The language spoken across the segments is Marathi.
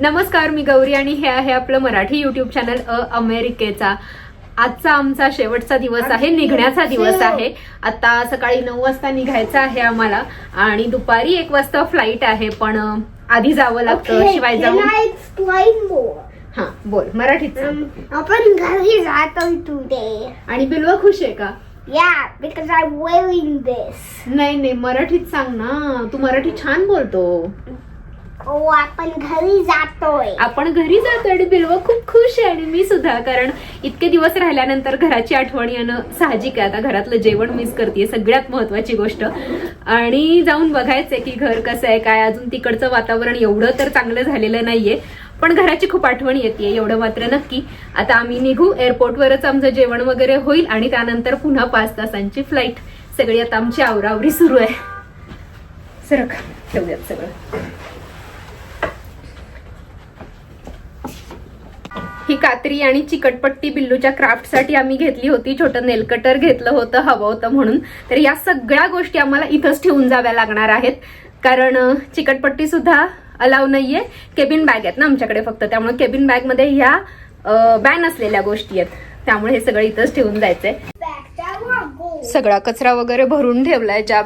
नमस्कार मी गौरी आणि हे आहे आपलं मराठी युट्यूब चॅनल अ अमेरिकेचा आजचा आमचा शेवटचा दिवस आहे निघण्याचा दिवस आहे आता सकाळी नऊ वाजता निघायचं आहे आम्हाला आणि दुपारी एक वाजता फ्लाईट आहे पण आधी जावं लागतं शिवाय जाऊन? हा बोल मराठीत. Um, आपण घरी जातो. आणि बिलवा खुश आहे का Yeah, because I'm wearing this. नाही नाही मराठीत सांग ना तू मराठी छान बोलतो हो, आपण घरी जातोय. आपण घरी जातो आणि बिल्व खूप खुश आहे आणि मी सुद्धा कारण इतके दिवस राहिल्यानंतर घराची आठवण येणं साहजिक आहे. आता घरातलं जेवण मिस करते सगळ्यात महत्वाची गोष्ट. आणि जाऊन बघायचंय की घर कसं आहे काय अजून तिकडचं वातावरण एवढं तर चांगलं झालेलं नाहीये पण घराची खूप आठवण येते एवढं मात्र नक्की. आता आम्ही निघू एअरपोर्टवरच आमचं जेवण वगैरे होईल आणि त्यानंतर पुन्हा पाच तासांची फ्लाईट सगळी आता आमची आवरावरी सुरू आहे. सरक ठेवूयात सगळं. ही कात्री आणि चिकटपट्टी बिल्लूच्या क्राफ्टसाठी आम्ही घेतली होती. छोटं नेलकटर घेतलं होतं हवं होतं म्हणून. तर या सगळ्या गोष्टी आम्हाला इथंच ठेवून जाव्या लागणार आहेत. कारण चिकटपट्टी सुद्धा अलाव नाहीये. केबिन बॅग आहेत ना आमच्याकडे फक्त. त्यामुळे केबिन बॅगमध्ये ह्या बॅन असलेल्या गोष्टी आहेत. त्यामुळे हे सगळं इथंच ठेवून जायचंय. सगळा कचरा वगैरे भरून ठेवलाय. ज्या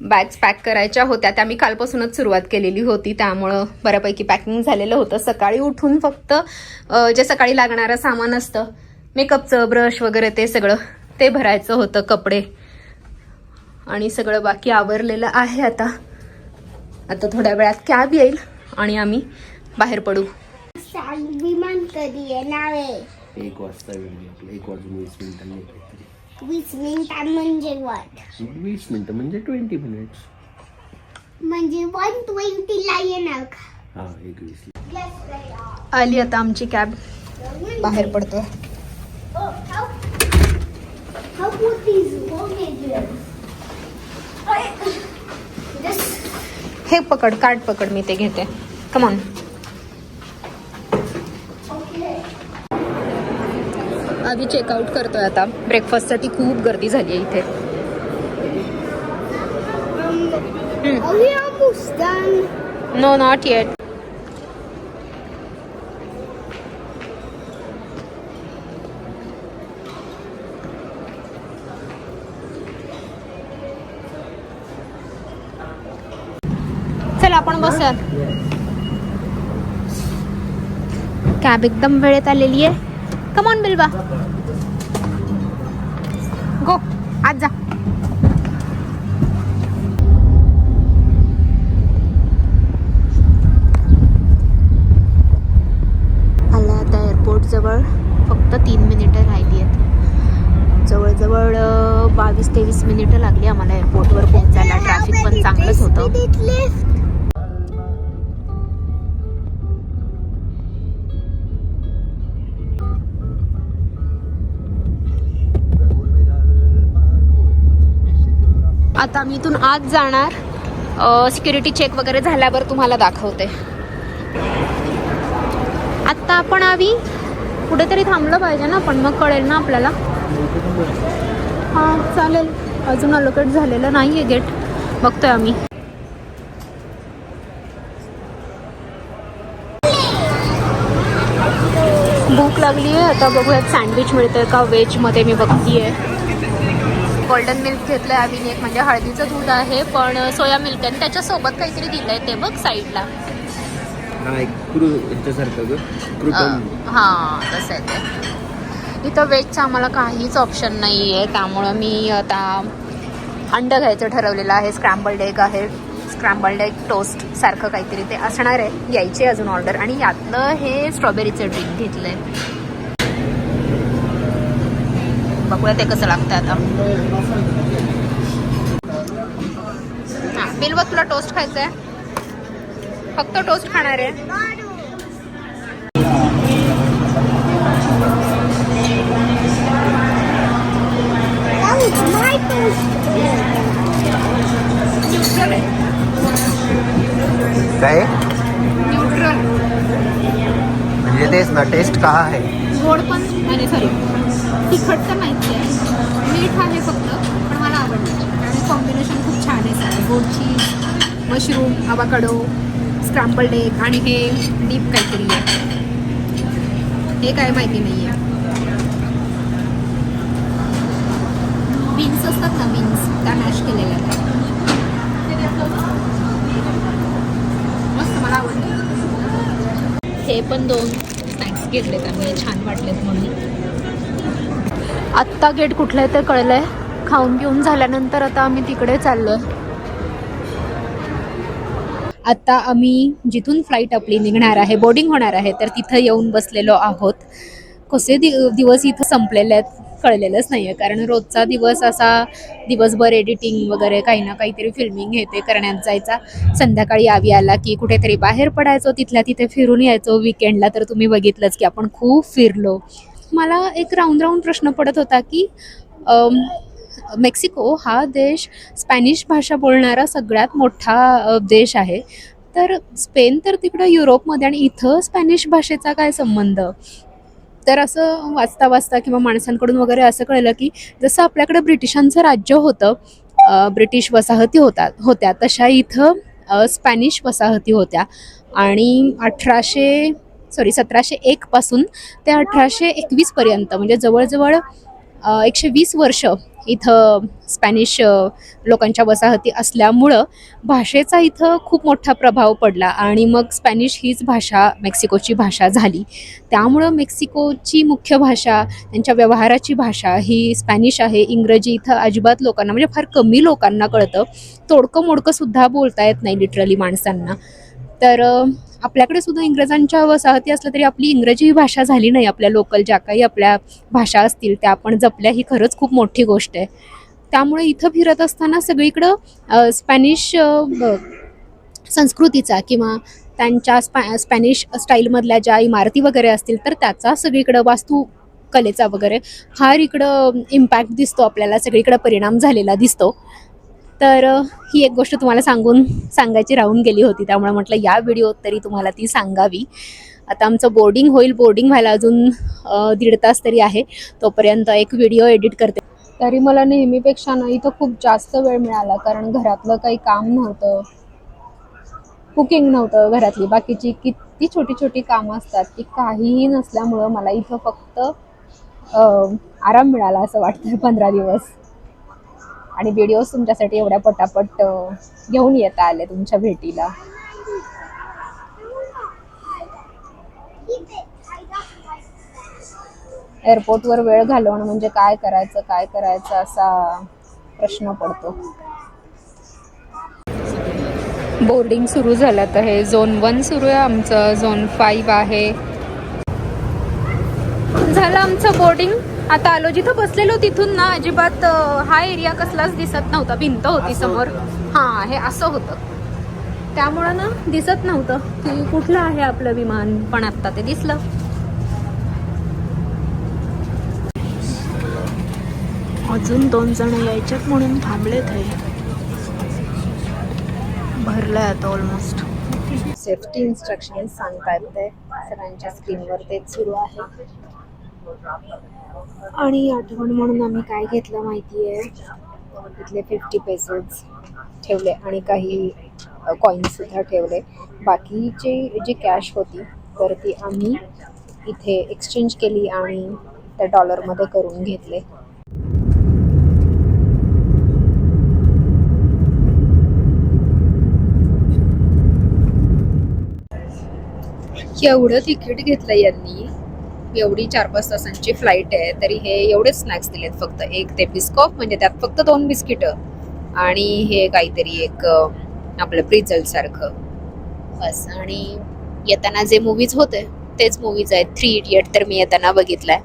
बॅग्स पॅक करायच्या होत्या. त्या मी कालपासूनच सुरुवात केलेली होती. त्यामुळं बऱ्यापैकी पॅकिंग झालेलं होतं. सकाळी उठून फक्त जे सकाळी लागणारं सामान असतं मेकअपचं ब्रश वगैरे ते सगळं ते भरायचं होतं कपडे. आणि सगळं बाकी आवरलेलं आहे आता. आता थोड्या वेळात कॅब येईल आणि आम्ही बाहेर पडू. विमान कधी येणार आहे? एक वाजता एक वाजून वीस मिनिटांनी वीस मिनिटां म्हणजे? वीस मिनिटं म्हणजे ट्वेंटी मिनिट्स म्हणजे वन ट्वेंटी ला येणार का हा. आली आता आमची कॅब बाहेर पडतोय Oh, these luggages. This हे पकड कार्ड पकड मी ते घेते कमॉन आधी चेकआउट करतोय आता. ब्रेकफास्टसाठी खूप गर्दी झाली आहे इथे? नो नॉट येट चल आपण बसूयात कॅब एकदम वेळेत आलेली आहे. कम ऑन बिल्वा गो आज जा. आला आता एअरपोर्ट जवळ. फक्त तीन मिनिटं राहिली आहेत. जवळजवळ बावीस तेवीस मिनिटं लागली आम्हाला एअरपोर्टवर पोहोचायला. ट्रॅफिक पण चांगलंच होतं. आता मी इथून आज जाणार. सिक्युरिटी चेक वगैरे झाल्यावर तुम्हाला दाखवते. आत्ता आपण आवी कुठेतरी थांबलं पाहिजे ना पण मग कळेल ना आपल्याला. हां चालेल. अजून अलोकेट झालेलं नाही आहे गेट बघतोय आम्ही. भूक लागली आहे आता बघूयात सँडविच मिळतंय का? वेजमध्ये मी बघतीये. गोल्डन मिल्क घेतलंय आम्ही एक म्हणजे हळदीचं दूध आहे पण सोया मिल्क आहे. आणि त्याच्यासोबत काहीतरी दिलंय ते बघ साईडला. हा हां तसं आहे ते. इथं व्हेजचं आम्हाला काहीच ऑप्शन नाही आहे त्यामुळं मी आता अंड घ्यायचं ठरवलेलं आहे. स्क्रॅम्बल्ड एग आहे. स्क्रॅम्बल्ड एग टोस्ट सारखं काहीतरी ते असणार आहे. यायची आहे अजून ऑर्डर आणि यातलं हे स्ट्रॉबेरीचं ड्रिंक घेतलंय. बघूया ते कसं लागतं आता. हां बिलवा तुला टोस्ट खायचं आहे फक्त टोस्ट खाणार आहे. काय? न्यूट्रल म्हणजे तेच ना टेस्ट का आहे गोड पण आणि सॉरी. तिखट तर माहिती आहे मीठ आहे फक्त पण मला आवडलं. आणि कॉम्बिनेशन खूप छान आहे. सगळं गोड चीज मशरूम आवाकडो स्क्रॅम्बल्ड एग आणि हे डीप काहीतरी आहे. हे काय माहिती नाही आहे बीन्स असतात ना बीन्स त्या मॅश केलेल्या आहेत. मस्त मला आवडलं. हे पण दोन स्नॅक्स घेतलेत आम्ही छान वाटलेत म्हणून. आत्ता गेट कुठलं आहे ते आहे खाऊन पिऊन झाल्यानंतर आता आम्ही तिकडे चाललो आहे आत्ता आम्ही जिथून फ्लाईट आपली निघणार आहे बोर्डिंग होणार आहे तर तिथं येऊन बसलेलो आहोत. कसे दि दिवस इथं संपलेले आहेत कळलेलंच नाही आहे कारण रोजचा दिवस असा दिवसभर एडिटिंग वगैरे काही ना काहीतरी फिल्मिंग हे ते करण्यात जायचा. संध्याकाळी आवी आला की कुठेतरी बाहेर पडायचो तिथल्या तिथे फिरून यायचो. विकेंडला तर तुम्ही बघितलंच की आपण खूप फिरलो. मला एक राऊंड राऊंड प्रश्न पडत होता की मेक्सिको हा देश स्पॅनिश भाषा बोलणारा सगळ्यात मोठा देश आहे. तर स्पेन तर तिकडं युरोपमध्ये आणि इथं स्पॅनिश भाषेचा काय संबंध? तर असं वाचता वाचता किंवा माणसांकडून वगैरे असं कळलं की जसं आपल्याकडं ब्रिटिशांचं राज्य होतं ब्रिटिश वसाहती होता होत्या तशा इथं स्पॅनिश वसाहती होत्या. आणि अठराशे सॉरी सतराशे एकपासून ते अठराशे एकवीसपर्यंत म्हणजे जवळजवळ एकशे वीस वर्ष इथं स्पॅनिश लोकांच्या वसाहती असल्यामुळं भाषेचा इथं खूप मोठा प्रभाव पडला आणि मग स्पॅनिश हीच भाषा मेक्सिकोची भाषा झाली. त्यामुळं मेक्सिकोची मुख्य भाषा त्यांच्या व्यवहाराची भाषा ही स्पॅनिश आहे इंग्रजी इथं अजिबात लोकांना म्हणजे फार कमी लोकांना कळतं. तोडकं मोडकंसुद्धा बोलता येत नाही लिटरली माणसांना. तर आपल्याकडे सुद्धा इंग्रजांच्या वसाहती असल्या तरी आपली इंग्रजी ही भाषा झाली नाही आपल्या लोकल ज्या काही आपल्या भाषा असतील त्या आपण जपल्या ही खरंच खूप मोठी गोष्ट आहे. त्यामुळे इथं फिरत असताना सगळीकडं स्पॅनिश संस्कृतीचा किंवा त्यांच्या स्पॅ स्पॅनिश स्टाईलमधल्या ज्या इमारती वगैरे असतील तर त्याचा सगळीकडं वास्तू कलेचा वगैरे फार इकडं इम्पॅक्ट दिसतो आपल्याला सगळीकडं परिणाम झालेला दिसतो. तर ही एक गोष्ट तुम्हाला सांगून सांगायची राहून गेली होती. त्यामुळे म्हटलं या व्हिडिओत तरी तुम्हाला ती सांगावी. आता आमचं बोर्डिंग होईल. बोर्डिंग व्हायला अजून दीड तास तरी आहे. तोपर्यंत एक व्हिडिओ एडिट करते. तरी मला नेहमीपेक्षा ना इथं खूप जास्त वेळ मिळाला. कारण घरातलं काही काम नव्हतं. कुकिंग नव्हतं घरातली. बाकीची किती छोटी छोटी कामं असतात ती काहीही नसल्यामुळं मला इथं फक्त आराम मिळाला असं वाटतं पंधरा दिवस. आणि व्हिडिओज तुमच्यासाठी एवढ्या पटापट घेऊन येता आले तुमच्या भेटीला. एअरपोर्टवर वेळ घालवणं म्हणजे काय करायचं काय करायचं असा प्रश्न पडतो. बोर्डिंग सुरू झालं तर हे झोन वन सुरू आहे आमचं झोन फाईव्ह आहे. झालं आमचं बोर्डिंग आता आलो जिथं बसलेलो तिथून ना अजिबात हा एरिया कसलाच दिसत नव्हता. भिंत होती समोर. हा हे असं होतं. त्यामुळं ना दिसत नव्हतं. की कुठलं आहे आपलं विमान पण आत्ता ते दिसलं. अजून दोन जण यायच्यात म्हणून थांबलेत हे. भरलंय आता ऑलमोस्ट सेफ्टी इन्स्ट्रक्शन सांगतायत ते. सगळ्यांच्या स्क्रीनवर तेच सुरू आहे. आणि आठवण म्हणून आम्ही काय घेतलं माहिती आहे तिथले फिफ्टी पेसेस ठेवले आणि काही कॉईन्ससुद्धा ठेवले. बाकीचे जी कॅश होती तर ती आम्ही इथे एक्सचेंज केली आणि त्या डॉलरमध्ये करून घेतले. एवढं तिकीट घेतलं यांनी. एवढी चार पाच तासांची फ्लाईट आहे तरी हे एवढे स्नॅक्स दिलेत फक्त. एक ते बिस्कॉफ म्हणजे त्यात फक्त दोन बिस्किट आणि हे काहीतरी एक आपलं प्रिझल सारखं. बस आणि येताना जे मूवीज होते तेच मूवीज आहेत. थ्री इडियट तर मी येताना बघितलाय.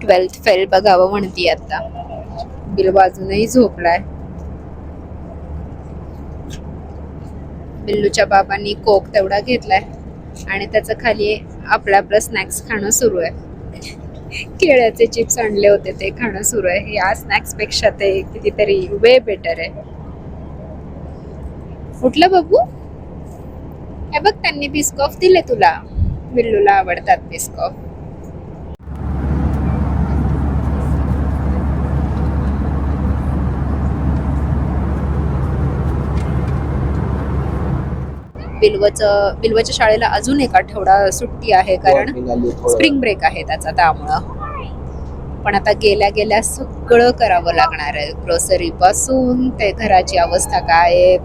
ट्वेल्थ फेल बघावं म्हणते आता. बिल वाजूनही झोपलाय. बिल्लूच्या बाबांनी कोक तेवढा घेतलाय. आणि त्याचं खाली आपलं आपलं स्नॅक्स खाणं सुरू आहे. केळ्याचे चिप्स आणले होते ते खाणं सुरू आहे. या स्नॅक्सपेक्षा ते कितीतरी वे बेटर आहे. उठलं बाबू? हे बघ त्यांनी बिस्कॉफ दिले तुला. बिल्लूला आवडतात बिस्कॉफ बिल्वचं बिल्वच्या शाळेला अजून एक आठवडा सुट्टी आहे कारण स्प्रिंग ब्रेक आहे त्याचा त्यामुळं. पण आता गेल्या गेल्या सगळं करावं लागणार आहे. ग्रोसरी पासून ते घराची अवस्था काय आहे?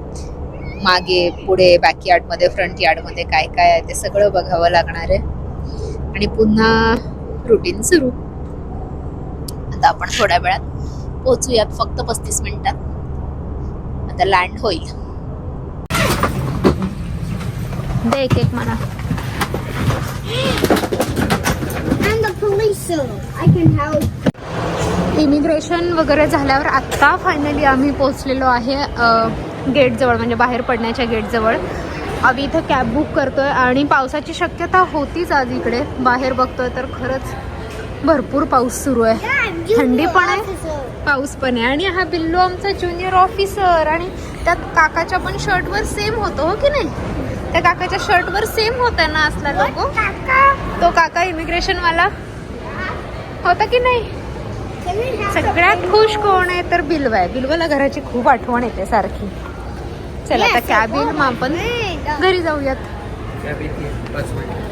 मागे पुढे बॅकयार्डमध्ये फ्रंट यार्डमध्ये काय काय आहे ते सगळं बघावं लागणार आहे. आणि पुन्हा रुटीन सुरू. आता आपण थोड्या वेळात पोचूयात फक्त पस्तीस मिनिटात. आता लँड होईल. दे एक एक मला I'm the police, sir. I can help. Immigration वगैरे झाल्यावर आत्ता फायनली आम्ही पोचलेलो आहे गेटजवळ म्हणजे बाहेर पडण्याच्या गेटजवळ आम्ही इथं कॅब बुक करतोय आणि पावसाची शक्यता होतीच आज इकडे बाहेर बघतोय तर खरंच भरपूर पाऊस सुरू आहे थंडी पण आहे. पाऊस पण आहे आणि हा बिल्लू आमचा ज्युनियर ऑफिसर आणि त्यात काकाच्या पण शर्टवर सेम होतो हो की नाही त्या काकाच्या शर्टवर सेम होता ना असला लोगो तो काका इमिग्रेशन वाला. होता की नाही? सगळ्यात खुश कोण आहे तर बिल्वा आहे. बिल्वाला घराची खूप आठवण येते सारखी. चला आता कॅब येईल मग आपण घरी जाऊयात.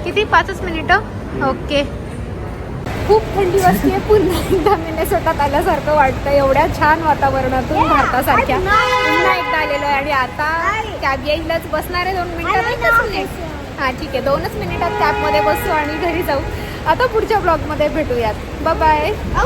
किती? पाचच मिनिटं ओके खूप थंडी वाजते. पुन्हा एकदा मिनेसोटात आल्यासारखं वाटतं एवढ्या छान वातावरणातून भारतासारख्या पुन्हा एकदा आलेलो आहे. आणि आता कॅब येईलच. बसणार आहे दोन मिनिटात. हा ठीक आहे. दोनच मिनिटात कॅबमध्ये बसू आणि घरी जाऊ. आता पुढच्या ब्लॉगमध्ये भेटूयात. बाय